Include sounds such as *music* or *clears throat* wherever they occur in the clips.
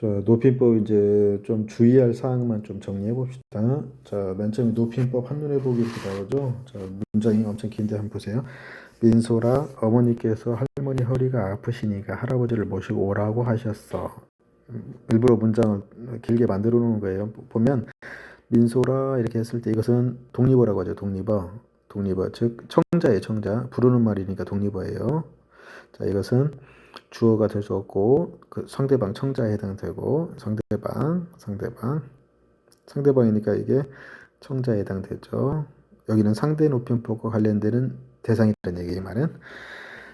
자, 높임법 이제 좀 주의할 사항만 좀 정리해 봅시다. 자, 맨 처음에 높임법 한눈에 보기 나오죠. 자, 문장이 엄청 긴데 한번 보세요. 민소라 어머니께서 할머니 허리가 아프시니까 할아버지를 모시고 오라고 하셨어. 음, 일부러 문장을 길게 만들어 놓은 거예요. 보면 민소라 이렇게 했을 때 이것은 독립어라고 하죠. 독립어. 독립어 즉 청자예요. 청자. 부르는 말이니까 독립어예요. 자, 이것은 주어가 될 수 없고 그 상대방 청자에 해당되고 상대방 상대방 상대방이니까 이게 청자에 해당되죠. 여기는 상대 높임법과 관련되는 대상이라는 얘기예요, 말은.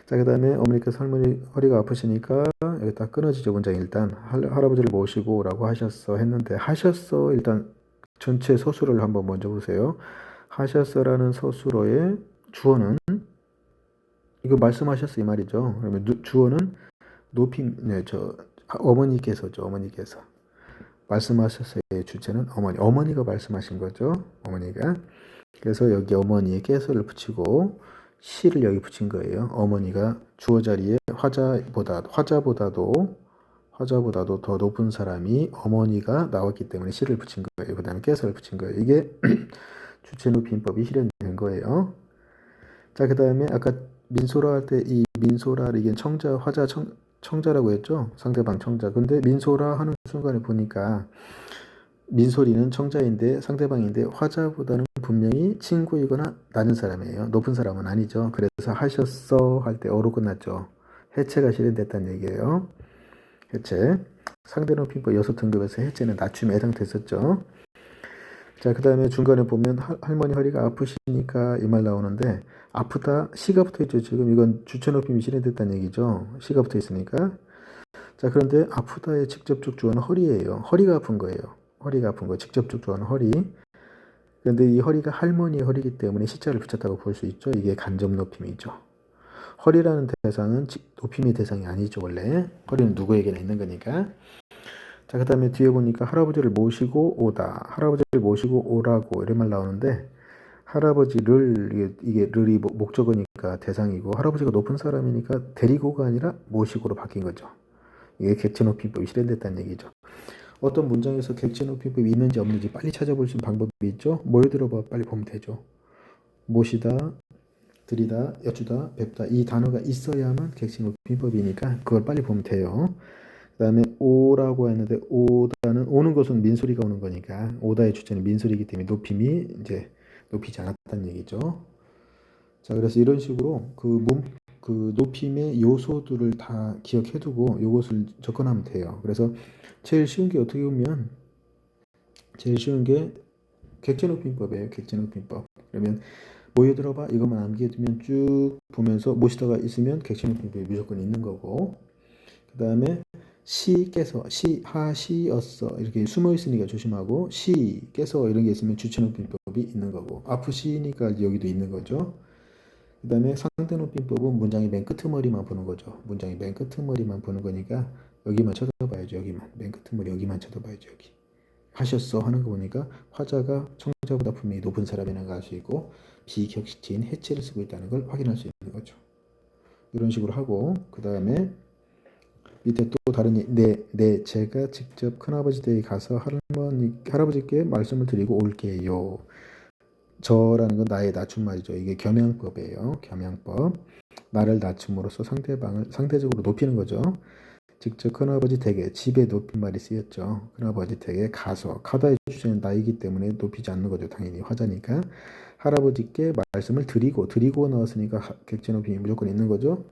자, 그 다음에 어머니께서 할머니 허리가 아프시니까 여기 딱 끊어지죠, 문장이 일단. 할, 할아버지를 모시고 오라고 하셨어 했는데, 하셨어, 일단 전체 서술을 한번 먼저 보세요. 하셨어라는 서술어의 주어는 이거 말씀하셨어 이 말이죠. 그러면 누, 주어는 높임, 네, 저 어머니께서 죠, 어머니께서 말씀하셨어의 주체는 어머니, 어머니가 말씀하신 거죠, 어머니가. 그래서 여기 어머니의 깨서를 붙이고 시를 여기 붙인 거예요. 어머니가 주어 자리에 화자보다 화자보다도 화자보다도 더 높은 사람이 어머니가 나왔기 때문에 시를 붙인 거예요. 그다음에 깨서를 붙인 거예요. 이게 *clears throat* 주체 높임법이 실현된 거예요. 자, 그다음에 아까 민소라 할 때 이 민소라 이게 청자 화자 청, 청자라고 했죠. 상대방 청자. 근데 민소라 하는 순간에 보니까 민소리는 청자인데 상대방인데 화자보다는 분명히 친구이거나 낮은 사람이에요. 높은 사람은 아니죠. 그래서 하셨어 할 때 어로 끝났죠. 해체가 실현됐다는 얘기예요. 해체. 상대 높임법 여섯 등급에서 해체는 낮춤에 해당됐었죠. 자, 그 다음에 중간에 보면 할, 할머니 허리가 아프시니까 이 말 나오는데 아프다 시가 붙어 있죠. 지금 이건 주체 높임이 실현됐다는 얘기죠. 시가 붙어 있으니까. 자, 그런데 아프다의 직접적 주어는 허리예요. 허리가 아픈 거예요. 허리가 아픈 거 직접적 주어는 허리. 그런데 이 허리가 할머니의 허리이기 때문에 시자를 붙였다고 볼 수 있죠. 이게 간접 높임이죠. 허리라는 대상은 높임의 대상이 아니죠, 원래. 허리는 누구에게나 있는 거니까. 자, 그 다음에 뒤에 보니까 할아버지를 모시고 오다. 할아버지를 모시고 오라고 이런 말 나오는데, 할아버지를, 이게, 이게 를이 목적어니까 대상이고, 할아버지가 높은 사람이니까 데리고가 아니라 모시고로 바뀐 거죠. 이게 객체높임법이 실현됐다는 얘기죠. 어떤 문장에서 객체높임법이 있는지 없는지 빨리 찾아볼 수 있는 방법이 있죠. 뭘 들어봐 빨리 보면 되죠. 모시다, 드리다, 여쭈다, 뵙다 이 단어가 있어야만 객체높임법이니까 그걸 빨리 보면 돼요. 그 다음에 오라고 했는데 오다는 오는 것은 민소리가 오는 거니까 오다의 주체는 민소리이기 때문에 높임이 이제 높이지 않았다는 얘기죠. 자 그래서 이런 식으로 그 몸, 그 높임의 요소들을 다 기억해두고 이것을 접근하면 돼요. 그래서 제일 쉬운 게 어떻게 보면 제일 쉬운 게 객체 높임법이에요. 객체 높임법. 그러면 모여들어봐 이것만 암기해두면 쭉 보면서 모시다가 있으면 객체 높임법이 무조건 있는 거고 그 다음에 시께서 시 하시었어 이렇게 숨어 있으니까 조심하고 시께서 이런 게 있으면 주체높임법이 있는 거고 아프시니까 여기도 있는 거죠. 그 다음에 상대높임법은 문장의 맨 끄트머리만 보는 거죠. 문장의 맨 끄트머리만 보는 거니까 여기만 쳐다봐야죠. 여기만 맨 끄트머리 여기만 쳐다봐야죠. 여기 하셨어 하는 거 보니까 화자가 청자보다 분명히 높은 사람이라는 걸 알 수 있고 비격식체인 해체를 쓰고 있다는 걸 확인할 수 있는 거죠. 이런 식으로 하고 그 다음에 밑에 또 다른 네, 네 제가 직접 큰아버지 댁에 가서 할머니 할아버지께 말씀을 드리고 올게요. 저라는 건 나의 낮춤 말이죠. 이게 겸양법이에요. 겸양법. 나를 낮춤으로써 상대방을 상대적으로 높이는 거죠. 직접 큰아버지 댁에 집에 높임말이 쓰였죠. 큰아버지 댁에 가서 카다의 주제는 나이기 때문에 높이지 않는 거죠. 당연히 화자니까 할아버지께 말씀을 드리고 드리고 나왔으니까 객체 높임이 무조건 있는 거죠.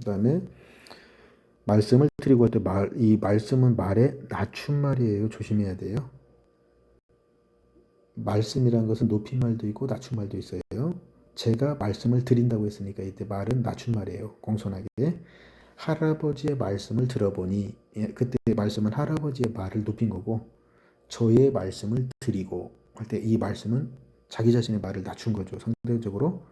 그 다음에 말씀을 드리고 할 때 말, 이 말씀은 말의 낮춤말이에요. 조심해야 돼요. 말씀이라는 것은 높임말도 있고 낮춤말도 있어요. 제가 말씀을 드린다고 했으니까 이때 말은 낮춤말이에요. 공손하게. 할아버지의 말씀을 들어보니 예, 그때 말씀은 할아버지의 말을 높인 거고 저의 말씀을 드리고 할 때 이 말씀은 자기 자신의 말을 낮춘 거죠. 상대적으로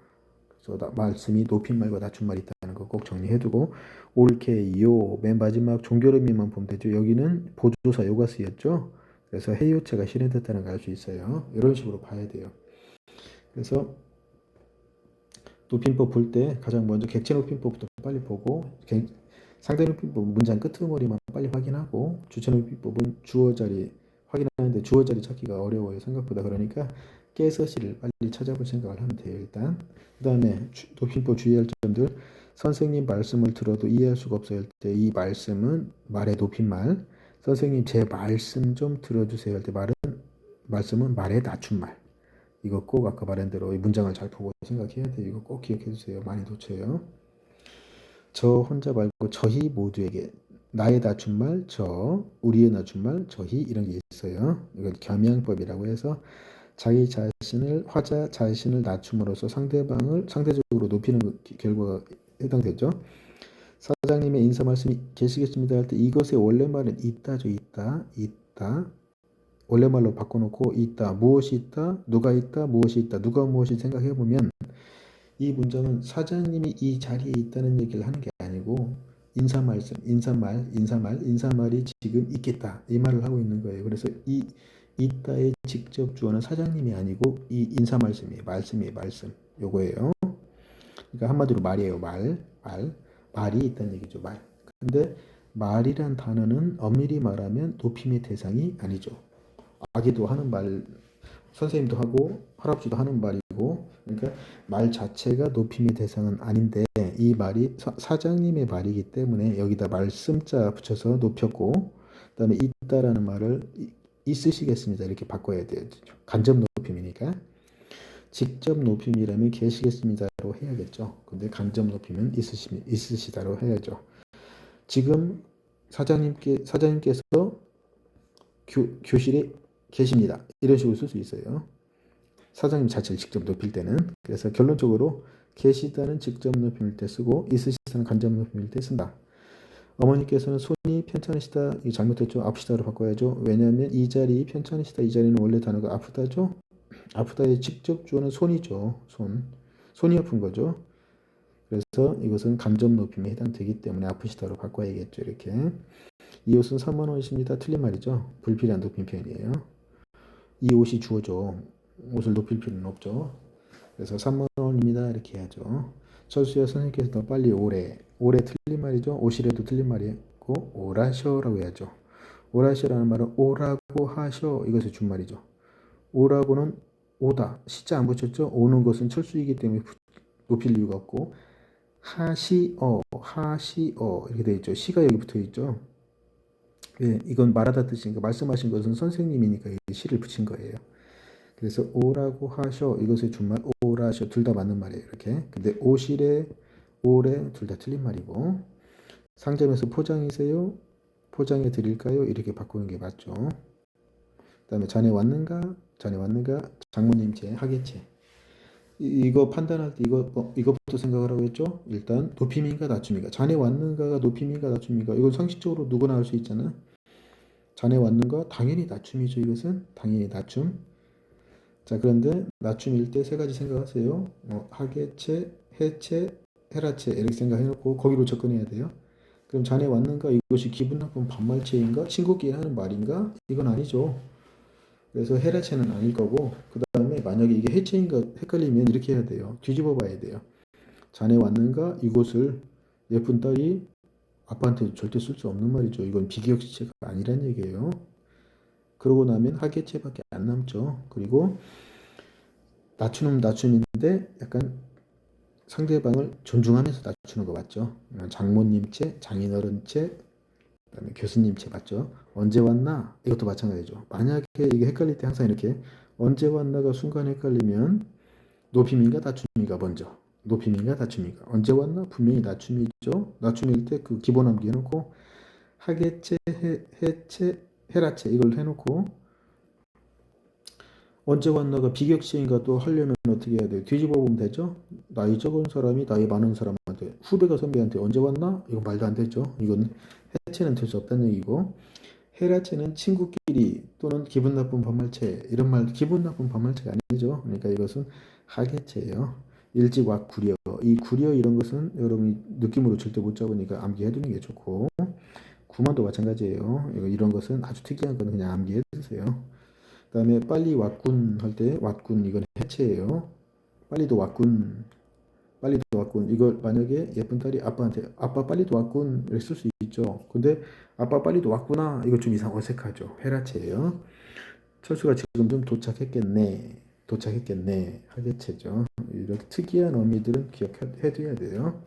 그래서 말씀이 높임말과 낮춤말이 있다는 거 꼭 정리해두고 올케요 맨 마지막 종결음이만 보면 되죠. 여기는 보조사 요가 쓰였죠. 그래서 해요체가 실현됐다는 걸 알 수 있어요. 이런 식으로 봐야 돼요. 그래서 높임법 볼 때 가장 먼저 객체 높임법부터 빨리 보고 상대 높임법은 문장 끄트머리만 빨리 확인하고 주체 높임법은 주어 자리 확인하는데 주어 자리 찾기가 어려워요 생각보다 그러니까 깨서시를 빨리 찾아볼 생각을 하면 돼요 일단 그 다음에 높임법 주의할 점들 선생님 말씀을 들어도 이해할 수가 없어요. 할때이 말씀은 말의 높임말. 선생님 제 말씀 좀 들어주세요. 할 때 말은 말씀은 말의 낮춤말. 이거 꼭 아까 말한 대로 이 문장을 잘 보고 생각해야 돼요. 이거 꼭 기억해 주세요. 많이 놓쳐요. 저 혼자 말고 저희 모두에게 나의 낮춤말 저 우리의 낮춤말 저희 이런 게 있어요. 이건 겸양법이라고 해서 자기 자신을 화자 자신을 낮춤으로써 상대방을 상대적으로 높이는 그 결과가 해당되죠. 사장님의 인사 말씀이 계시겠습니다 할 때 이것의 원래 말은 있다죠. 있다. 있다. 원래 말로 바꿔놓고 있다. 무엇이 있다. 누가 있다. 무엇이 있다. 누가 무엇이 생각해 보면 이 문장은 사장님이 이 자리에 있다는 얘기를 하는 게 아니고 인사 말씀, 인사말, 인사말, 인사말이 지금 있겠다 이 말을 하고 있는 거예요. 그래서 이 이따의 직접 주어는 사장님이 아니고 이 인사 말씀이 말씀이 말씀 요거예요. 그러니까 한마디로 말이에요. 말, 말, 말이 있다는 얘기죠. 말. 근데 말이란 단어는 엄밀히 말하면 높임의 대상이 아니죠. 아기도 하는 말, 선생님도 하고 할아버지도 하는 말이고, 그러니까 말 자체가 높임의 대상은 아닌데 이 말이 사장님의 말이기 때문에 여기다 말씀자 붙여서 높였고, 그다음에 있다라는 말을 있으시겠습니다. 이렇게 바꿔야 돼요. 간접 높임이니까. 직접 높임이라면 계시겠습니다로 해야겠죠. 근데 간접 높임은 있으시, 있으시다로 해야죠. 지금 사장님께, 사장님께서 교, 교실에 계십니다. 이런 식으로 쓸 수 있어요. 사장님 자체를 직접 높일 때는. 그래서 결론적으로 계시다는 직접 높임일 때 쓰고 있으시다는 간접 높임일 때 쓴다. 어머니께서는 손이 편찮으시다. 이 잘못했죠. 아프시다로 바꿔야죠. 왜냐하면 이 자리 편찮으시다. 이 자리는 원래 단어가 아프다죠. 아프다의 직접 주어는 손이죠. 손. 손이 아픈 거죠. 그래서 이것은 감점 높임에 해당되기 때문에 아프시다로 바꿔야겠죠. 이렇게. 이 옷은 3만 원이십니다. 틀린 말이죠. 불필요한 높임 표현이에요. 이 옷이 주어죠. 옷을 높일 필요는 없죠. 그래서 3만 원입니다. 이렇게 해야죠. 철수야 선생님께서 더 빨리 오래 오래 틀린 말이죠. 오시래도 틀린 말이고 오라셔라고 해야죠. 오라셔라는 말은 오라고 하셔 이것을 준말이죠. 오라고는 오다 시자 안 붙였죠. 오는 것은 철수이기 때문에 높일 이유가 없고 하시어 하시어 이렇게 되어 있죠. 시가 여기 붙어 있죠. 예, 이건 말하다 뜻이니까 말씀하신 것은 선생님이니까 시를 붙인 거예요. 그래서 오라고 하셔 이것의 준말 오라셔 둘 다 맞는 말이에요. 이렇게. 근데 오실에 오래 둘 다 틀린 말이고 상점에서 포장이세요? 포장해 드릴까요? 이렇게 바꾸는 게 맞죠. 그다음에 자네 왔는가? 자네 왔는가? 장모님 제 하겠지. 이거 판단할 때 이거 어, 이것부터 생각하라고 했죠. 일단 높임인가 낮춤인가. 자네 왔는가가 높임인가 낮춤인가. 이건 상식적으로 누구나 할수 있잖아. 자네 왔는가? 당연히 낮춤이죠. 이것은 당연히 낮춤. 자 그런데 낮춤일 때 세 가지 생각하세요. 어, 하계체, 해체, 헤라체 이렇게 생각해놓고 거기로 접근해야 돼요. 그럼 자네 왔는가? 이것이 기분 나쁜 반말체인가? 친구끼리 하는 말인가? 이건 아니죠. 그래서 헤라체는 아닐 거고 그 다음에 만약에 이게 해체인가 헷갈리면 이렇게 해야 돼요. 뒤집어 봐야 돼요. 자네 왔는가? 이곳을 예쁜 딸이 아빠한테 절대 쓸 수 없는 말이죠. 이건 비기역시체가 아니란 얘기예요. 그러고 나면 하계체밖에 안 남죠. 그리고 낮추는 낮춤인데 약간 상대방을 존중하면서 낮추는 거 맞죠? 장모님체, 장인어른체, 그다음에 교수님체 맞죠? 언제 왔나? 이것도 마찬가지죠. 만약에 이게 헷갈릴 때 항상 이렇게 언제 왔나가 순간 헷갈리면 높임인가 낮춤인가 먼저 높임인가 낮춤인가 언제 왔나 분명히 낮춤이죠. 낮춤일 때 그 기본 암기 해놓고 하계체, 해, 해체, 헤라체 이걸 해놓고 언제 왔나가 비격시인가 또 하려면 어떻게 해야 돼요? 뒤집어 보면 되죠? 나이 적은 사람이 나이 많은 사람 한테 후배가 선배한테 언제 왔나? 이거 말도 안 되죠. 이건 해체는 될 수 없다는 얘기고 헤라체는 친구끼리 또는 기분 나쁜 반말체 이런 말 기분 나쁜 반말체가 아니죠. 그러니까 이것은 하계체예요. 일찍 와 구려 이 구려 이런 것은 여러분이 느낌으로 절대 못 잡으니까 암기해 두는 게 좋고 구만도 마찬가지예요. 이런 것은 아주 특이한 거는 그냥 암기해 두세요. 그 다음에 빨리 왔군 할때 왔군 이건 해체예요. 빨리도 왔군 빨리 도왔군. 이걸 만약에 예쁜 딸이 아빠한테 아빠 빨리 도왔군을 쓸수 있죠. 근데 아빠 빨리 도왔구나. 이거 좀 이상 어색하죠. 회라체예요. 철수가 지금 좀 도착했겠네. 도착했겠네. 하계체죠. 이렇게 특이한 어미들은 기억해둬야 돼요.